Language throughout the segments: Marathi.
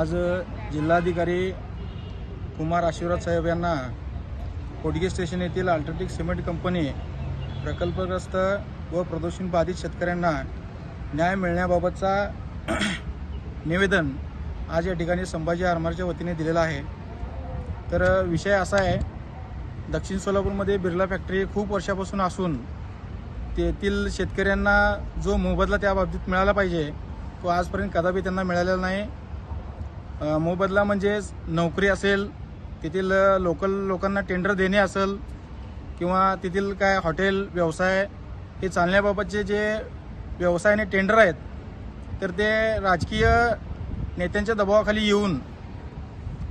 आज जिल्हाधिकारी कुमार आशीर्वाद साहेब यांना कोडगे स्टेशन येथील अल्ट्राटेक सिमेंट कंपनी प्रकल्पग्रस्त व प्रदूषण बाधित शेतकऱ्यांना न्याय मिळण्याबाबतचा निवेदन आज या ठिकाणी संभाजी आरमारच्या वतीने दिलेला आहे. तर विषय असा आहे दक्षिण सोलापूरमध्ये बिर्ला फॅक्टरी खूप वर्षापासून असून तेथील शेतकऱ्यांना जो मोबदला त्या बाबतीत मिळाला पाहिजे तो आजपर्यंत कदापि त्यांना मिळालेला नाही. मोबदला म्हणजेच नोकरी असेल तेथील लोकल लोकांना टेंडर देणे असेल किंवा तेथील काय हॉटेल व्यवसाय हे चालण्याबाबतचे जे व्यवसाय आणि टेंडर आहेत तर ते राजकीय नेत्यांच्या दबावाखाली येऊन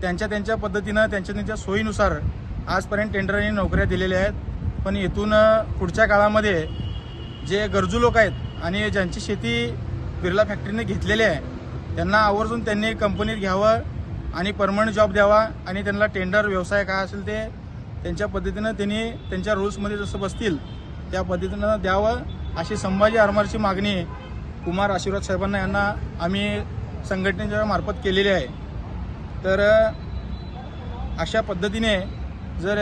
त्यांच्या त्यांच्या पद्धतीनं त्यांच्या त्यांच्या सोयीनुसार आजपर्यंत टेंडर आणि नोकऱ्या दिलेल्या आहेत. पण इथून पुढच्या काळामध्ये जे गरजू लोक आहेत आणि ज्यांची शेती बिर्ला फॅक्टरीने घेतलेली आहे त्यांना आवर्जून त्यांनी कंपनीत घ्यावं आणि परमनंट जॉब द्यावा आणि त्यांना टेंडर व्यवसाय काय असेल ते त्यांच्या पद्धतीनं त्यांनी त्यांच्या रूल्समध्ये जसं बसतील त्या पद्धतीनं द्यावं. अशी संभाजी आरमारची मागणी कुमार आशीर्वाद साहेबांना यांना आम्ही संघटनेच्या मार्फत केलेली आहे. तर अशा पद्धतीने जर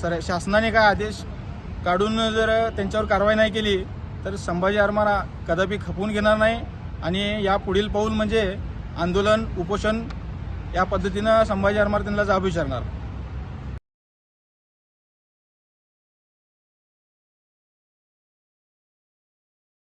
सर शासनाने काय आदेश काढून जर त्यांच्यावर कारवाई नाही केली तर संभाजी आरमारा कदापि खपवून घेणार नाही. आणि या पुढील पाऊल म्हणजे आंदोलन उपोषण या पद्धतीनं संभाजी आरमार त्यांना जाब विचारणार.